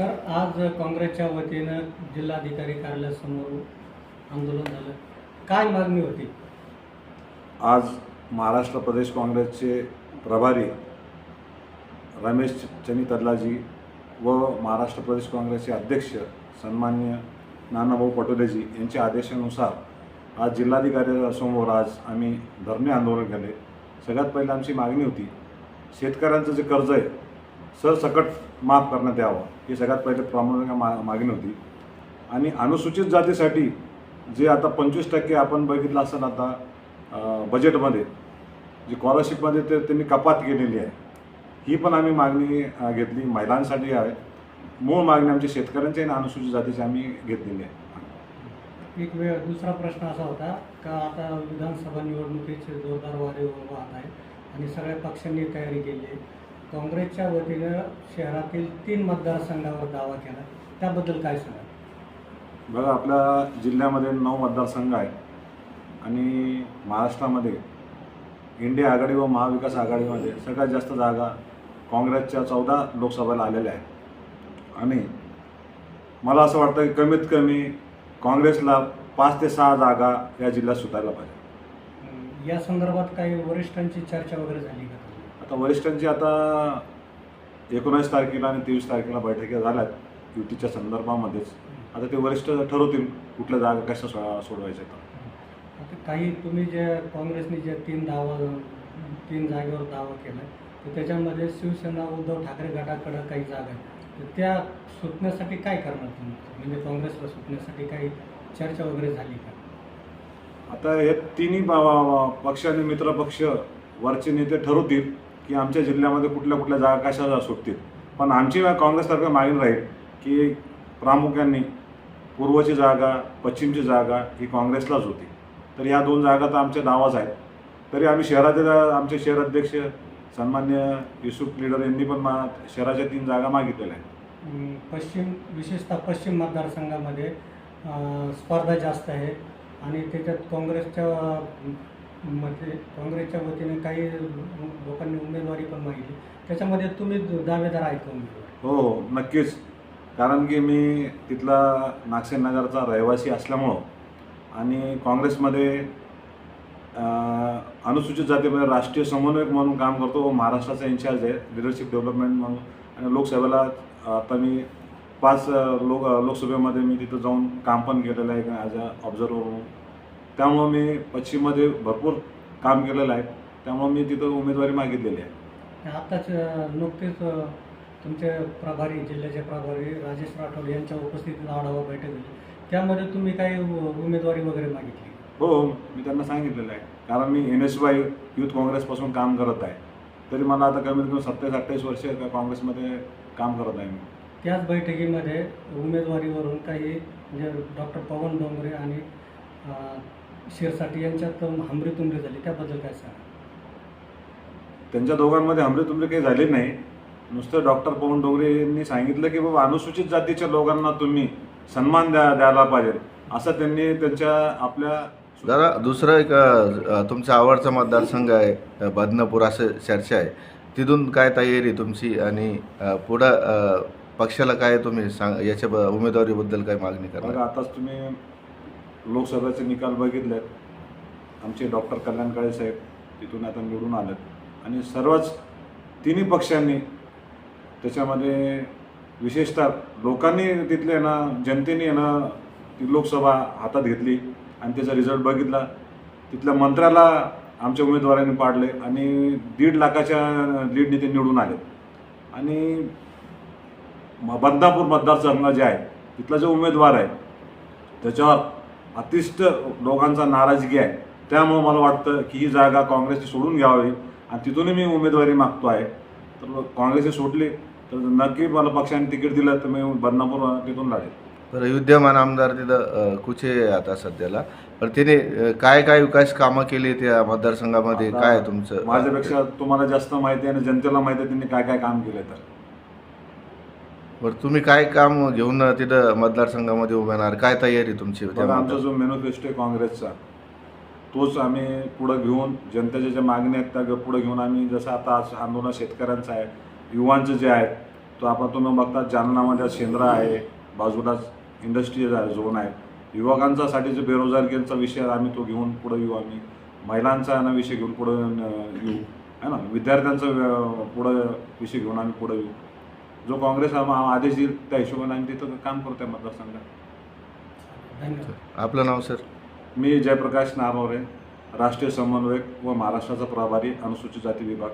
Sir आज काँग्रेसच्या वतीनं जिल्हाधिकारी कार्यालयासमोर आंदोलन झालं. काय मागणी होती? आज महाराष्ट्र प्रदेश काँग्रेसचे प्रभारी रमेश चनी तदलाजी व महाराष्ट्र प्रदेश काँग्रेसचे अध्यक्ष सन्मान्य नानाभाऊ पटोलेजी यांच्या आदेशानुसार आज जिल्हाधिकाऱ्यासमोर आज आम्ही धरणे आंदोलन केले. सगळ्यात पहिलं आमची मागणी होती शेतकऱ्यांचं जे कर्ज आहे सरसकट माफ करण्यात यावं. ही सगळ्यात पहिले प्रामुख्याने मा मागणी होती. आणि अनुसूचित जातीसाठी जे आता पंचवीस टक्के आपण बघितलं असेल आता बजेटमध्ये जी स्कॉलरशिपमध्ये ते त्यांनी कपात केलेली आहे. ही पण आम्ही मागणी घेतली. महिलांसाठी आहे. मूळ मागणी आमची शेतकऱ्यांची आणि अनुसूचित जातीची आम्ही घेतलेली आहे. एक वेळ दुसरा प्रश्न असा होता का आता विधानसभा निवडणुकीचे जोरदार वारे वाहत आहे आणि सगळ्या पक्षांनी तयारी केली आहे. काँग्रेसच्या वतीनं शहरातील तीन मतदारसंघावर दावा केला. त्याबद्दल काय सांगा बघा आपल्या जिल्ह्यामध्ये नऊ मतदारसंघ आहेत आणि महाराष्ट्रामध्ये इंडिया आघाडी व महाविकास आघाडीमध्ये सगळ्यात जास्त जागा काँग्रेसच्या चौदा लोकसभेला आलेल्या आहेत. आणि मला असं वाटतं की कमीत कमी काँग्रेसला पाच ते सहा जागा या जिल्ह्यात सुटायला पाहिजे. या संदर्भात काही वरिष्ठांची चर्चा वगैरे झाली का? आता वरिष्ठांची आता एकोणावीस तारखेला आणि तेवीस तारखेला बैठकी झाल्यात युतीच्या संदर्भामध्येच. आता ते वरिष्ठ ठरवतील कुठल्या जागा कशा सो सोडवायच्या आता काही तुम्ही जे काँग्रेसने जे तीन दावा तीन जागेवर दावा केला तर त्याच्यामध्ये शिवसेना उद्धव ठाकरे गटाकडं काही जागा तर त्या सुटण्यासाठी काय करणार तुम्ही? म्हणजे काँग्रेसला सुटण्यासाठी काही चर्चा वगैरे झाली का? आता हे तिन्ही प- प- पक्ष आणि मित्र पक्ष वरचे नेते ठरवतील. की आमच्या जिल्ह्यामध्ये कुठल्या कुठल्या जागा कशा सुटतील. पण आमची काँग्रेसतर्फे मागणी राहील की प्रामुख्याने पूर्वची जागा पश्चिमची जागा ही काँग्रेसलाच होती. तर या दोन जागा तर आमच्या नावाच आहेत. तरी आम्ही शहरातील आमचे शहर अध्यक्ष सन्मान्य युसुफ लीडर यांनी पण मा शहराच्या तीन जागा मागितलेल्या आहेत. पश्चिम विशेषतः पश्चिम मतदारसंघामध्ये स्पर्धा जास्त आहे. आणि त्याच्यात काँग्रेसच्या म्हणजे मध्ये काँग्रेसच्या वतीने काही लोकांनी उमेदवारी पण मागितली. त्याच्यामध्ये तुम्ही दावेदार आहे का उमेदवार? हो हो नक्कीच. कारण की मी तिथला नागसेन नगरचा रहिवासी असल्यामुळं आणि काँग्रेसमध्ये अनुसूचित जातीमध्ये राष्ट्रीय समन्वयक म्हणून काम करतो. व महाराष्ट्राचा इन्चार्ज आहे लिडरशिप डेव्हलपमेंट म्हणून. आणि लोकसभेला आता मी पाच लोक लोकसभेमध्ये मी तिथं जाऊन काम पण केलेलं आहे ॲज अ ऑब्झर्वर म्हणून. त्यामुळं मी पश्चिममध्ये भरपूर काम केलेलं आहे. त्यामुळं मी तिथं उमेदवारी मागितलेली आहे. आताच नुकतेच तुमचे प्रभारी जिल्ह्याचे प्रभारी राजेश राठोड यांच्या उपस्थितीत आढावा बैठक झाली. त्यामध्ये तुम्ही काही उमेदवारी वगैरे मागितली? हो हो मी त्यांना सांगितलेलं आहे. कारण मी एन एस वाय युथ काँग्रेसपासून काम करत आहे. तरी मला आता कमीत कमी सत्तावीस अठ्ठावीस वर्ष काँग्रेसमध्ये काम करत आहे मी. त्याच बैठकीमध्ये उमेदवारीवरून काही म्हणजे डॉक्टर पवन डोंगरे आणि अं, शिरसाटी यांच्यात हमरी तुमरी झाली त्याबद्दल काय सांगा? त्यांच्या दोघांमध्ये हमरे काही झाले नाही. नुसतं डॉक्टर पवन डोंगरे यांनी सांगितलं की बाबा अनुसूचित जातीच्या लोकांना तुम्ही सन्मान द्या द्यायला पाहिजे. असं त्यांनी त्यांच्या आपल्या दादा दुसरं एक तुमचा आवडचा मतदारसंघ आहे बदनापूर असं चर्चा आहे. तिथून काय तयारी तुमची आणि पुढं पक्षाला काय तुम्ही सांग याच्या ब- उमेदवारीबद्दल काय मागणी करणार? आताच तुम्ही लोकसभेचे निकाल बघितलेत. आमचे डॉक्टर कल्याण काळे साहेब तिथून आता निवडून आलेत. आणि सर्वच तिन्ही पक्षांनी त्याच्यामध्ये विशेषतः लोकांनी तिथले ना जनतेने ना ती लोकसभा हातात घेतली आणि त्याचा रिझल्ट बघितला. तिथल्या मंत्र्याला आमच्या उमेदवारांनी पाडले आणि दीड लाखाच्या लीडने ते निवडून आले. आणि म- बदनापूर मतदारसंघ जे आहे तिथला जो उमेदवार आहे त्याच्यावर अतिष्ट लोकांचा नाराजगी आहे. त्यामुळं मला वाटतं की ही जागा काँग्रेसची सोडून घ्यावी आणि तिथूनही मी उमेदवारी मागतो आहे. तर काँग्रेसची सोडली तर नक्की मला पक्षाने तिकीट दिलं तर मी बदनापूर तिथून लढेल. बरं विद्यमान आमदार तिथं कुचे आता सध्याला? पण तिने काय काय विकास कामं केली त्या मतदारसंघामध्ये? काय आहे तुमचं? माझ्यापेक्षा तुम्हाला जास्त माहिती आहे आणि जनतेला माहिती आहे त्यांनी काय काय काम केलं तर. बरं तुम्ही काय काम घेऊन तिथं मतदारसंघामध्ये उभे राहणार? काय तयारी तुमची बघा आमचा जो मॅनिफेस्टो आहे काँग्रेसचा तोच आम्ही पुढं घेऊन जनतेच्या ज्या मागण्या आहेत त्या पुढे घेऊन आम्ही जसं आता आज आंदोलन शेतकऱ्यांचं आहे युवांचं जे आहे तो आपण तुम्ही बघता जालनामध्ये शेंद्रा आहे बाजूलाच इंडस्ट्रीज आहे झोन आहे. युवकांचासाठी जो बेरोजगारीचा विषय आहे, आम्ही तो घेऊन पुढे येऊ आम्ही. महिलांचा ना विषय घेऊन पुढे येऊ. आहे ना? विद्यार्थ्यांचा पुढं विषय घेऊन आम्ही पुढे येऊ. जो काँग्रेस आम- आदेश देईल त्या हिशोबाने आम्ही तिथं काम करतो आहे मतदारसंघात. धन्यवाद. आपलं नाव सर? मी जयप्रकाश नारवरे राष्ट्रीय समन्वयक व महाराष्ट्राचा प्रभारी अनुसूचित जाती विभाग.